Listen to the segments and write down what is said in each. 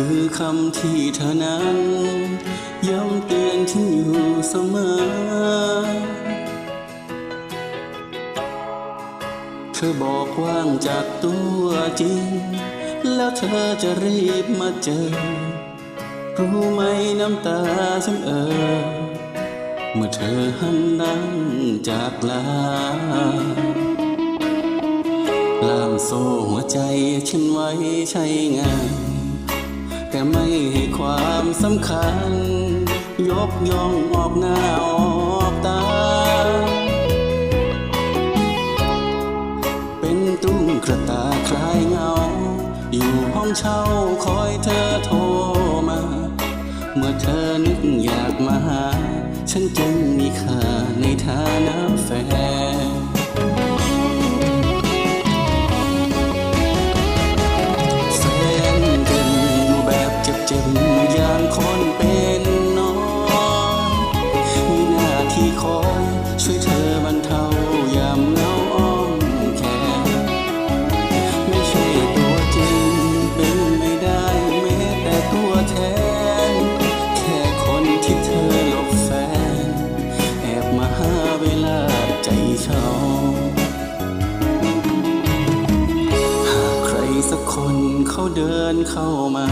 คือคำที่เธอนั้น ย้ำเตือนฉันอยู่เสมอ เธอบอกว่างจากตัวจริง แล้วเธอจะรีบมาเจอ รู้ไหมน้ำตาฉันเออ เมื่อเธอหันหลังจากลาล่ามโซ่หัวใจฉันไว้ใช้งาน แต่ไม่ให้ความสำคัญ ยกย่องออกหน้าออกตา เป็นตุ้งกระตาคลายเงา อยู่ห้องเช่าคอยเธอโทรมา เมื่อเธอนึกอยากมาหา ฉันจึงมีค่าในฐานะ ใจช่าหากใครสักคนเขาเดินเข้ามา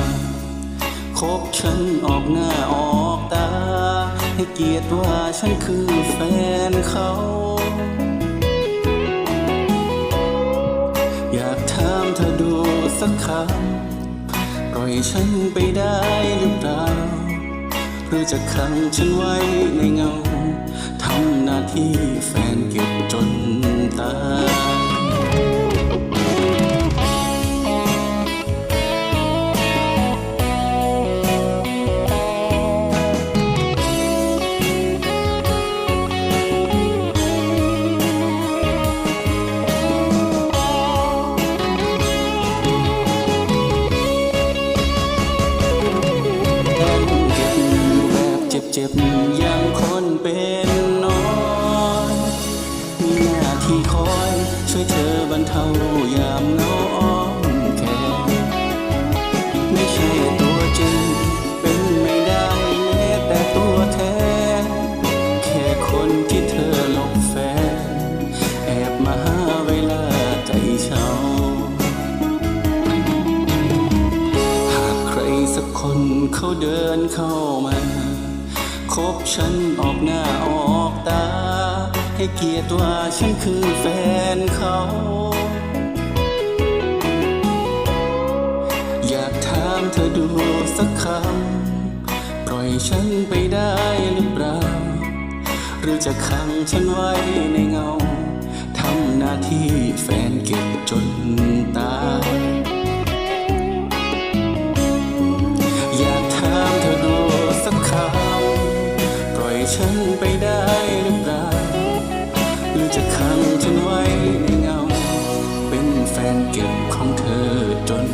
คบฉันออกหน้าออกตา ให้เกียรติว่าฉันคือแฟนเขาอยากถามเธอดูสักคำปล่อยฉันไปได้หรือเปล่า หรือจะขังฉันไว้ในเงา ทำหน้าที่แฟนเก็บจนตายเก็บแบบเจ็บย่าง ยามเงาอ้อมแขนไม่ใช่ตัวจริง เป็นไม่ได้แม้แต่ตัวแทนแค่คนที่เธอหลบแฟน แอบมาหาเวลาใจเช่าหากใครสักคนเขาเดินเข้ามาคบฉันออกหน้าออกตา ให้เกียรติว่าฉันคือแฟนเขา เธอดูสักคำ ปล่อยฉันไปได้หรือเปล่า หรือจะขังฉันไว้ในเงา ทำหน้าที่แฟนเก็บจนตายอยากถามเธอดูสักคำ ปล่อยฉันไปได้หรือเปล่า หรือจะขังฉันไว้ในเงา เป็นแฟนเก็บของเธอจน